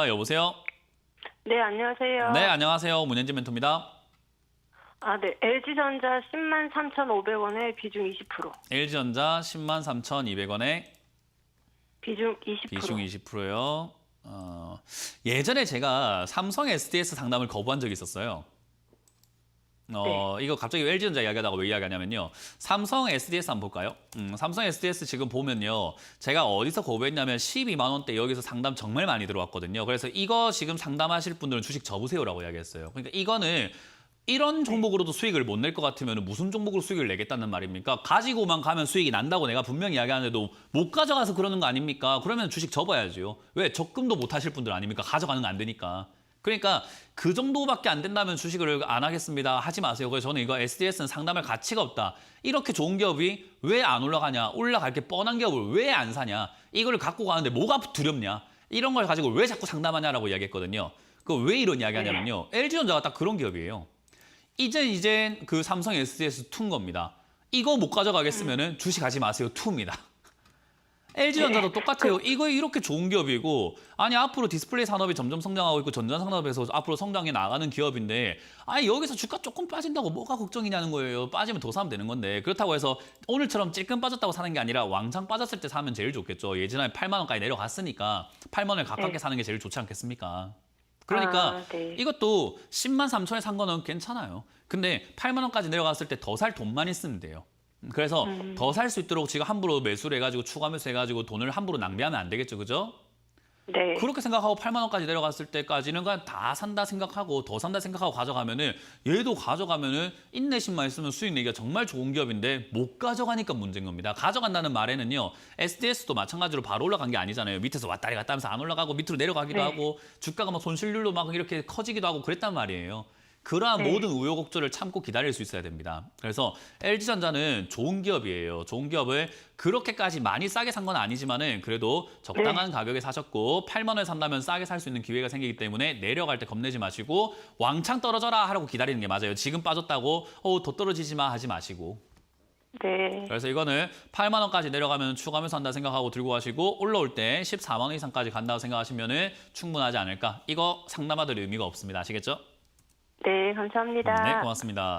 아, 여보세요? 네, 안녕하세요. 네, 안녕하세요. 문현진 멘토입니다. 아, 네. LG전자 10만 3,500원에 비중 20%. LG전자 10만 3,200원에 비중 20%. 비중 20%요. 어, 예전에 제가 삼성 SDS 상담을 거부한 적이 있었어요. 어, 이거 갑자기 LG전자 이야기하다가 왜 이야기하냐면요. 삼성 SDS 한번 볼까요? 음, 삼성 SDS 지금 보면요. 제가 어디서 거부했냐면 12만 원대 여기서 상담 정말 많이 들어왔거든요. 그래서 이거 지금 상담하실 분들은 주식 접으세요라고 이야기했어요. 그러니까 이거는 이런 종목으로도 수익을 못 낼 것 같으면 무슨 종목으로 수익을 내겠다는 말입니까? 가지고만 가면 수익이 난다고 내가 분명히 이야기하는데도 못 가져가서 그러는 거 아닙니까? 그러면 주식 접어야죠. 왜? 적금도 못 하실 분들 아닙니까? 가져가는 거 안 되니까. 그러니까 그 정도밖에 안 된다면 주식을 안 하겠습니다. 하지 마세요. 그래서 저는 이거 SDS는 상담할 가치가 없다. 이렇게 좋은 기업이 왜 안 올라가냐? 올라갈 게 뻔한 기업을 왜 안 사냐? 이걸 갖고 가는데 뭐가 두렵냐? 이런 걸 가지고 왜 자꾸 상담하냐라고 이야기했거든요. 그 왜 이런 이야기 하냐면요. LG전자가 딱 그런 기업이에요. 이제 이제 그 삼성 SDS 2인 겁니다. 이거 못 가져가겠으면 은 주식 하지 마세요. 2입니다. LG전자도 똑같아요. 이거 이렇게 좋은 기업이고 아니 앞으로 디스플레이 산업이 점점 성장하고 있고 전자 산업에서 앞으로 성장해 나가는 기업인데 아니 여기서 주가 조금 빠진다고 뭐가 걱정이냐는 거예요. 빠지면 더 사면 되는 건데 그렇다고 해서 오늘처럼 찔끔 빠졌다고 사는 게 아니라 왕창 빠졌을 때 사면 제일 좋겠죠. 예전에 8만 원까지 내려갔으니까 8만 원을 가깝게 네. 사는 게 제일 좋지 않겠습니까? 그러니까 아, 네. 이것도 10만 3천에 산 거는 괜찮아요. 근데 8만 원까지 내려갔을 때 더 살 돈만 있으면 돼요. 그래서 음. 더살 수 있도록 지금 함부로 매수를 해가지고 추가 매수 해가지고 돈을 함부로 낭비하면 안 되겠죠, 그죠? 네. 그렇게 생각하고 8만 원까지 내려갔을 때까지는 그냥 다 산다 생각하고 더 산다 생각하고 가져가면은 얘도 가져가면은 인내심만 있으면 수익 내기가 정말 좋은 기업인데 못 가져가니까 문제인 겁니다. 가져간다는 말에는요. SDS도 마찬가지로 바로 올라간 게 아니잖아요. 밑에서 왔다리 갔다 하면서 안 올라가고 밑으로 내려가기도 네. 하고 주가가 막 손실률로 막 이렇게 커지기도 하고 그랬단 말이에요. 그러한 네. 모든 우여곡절을 참고 기다릴 수 있어야 됩니다. 그래서 LG전자는 좋은 기업이에요. 좋은 기업을 그렇게까지 많이 싸게 산 건 아니지만은 그래도 적당한 네. 가격에 사셨고 8만 원에 산다면 싸게 살 수 있는 기회가 생기기 때문에 내려갈 때 겁내지 마시고 왕창 떨어져라 하라고 기다리는 게 맞아요. 지금 빠졌다고 어, 더 떨어지지 마 하지 마시고. 네. 그래서 이거는 8만 원까지 내려가면 추가하면서 한다 생각하고 들고 가시고 올라올 때 14만 원 이상까지 간다고 생각하시면은 충분하지 않을까. 이거 상담받을 의미가 없습니다. 아시겠죠? 네, 감사합니다. 네, 고맙습니다.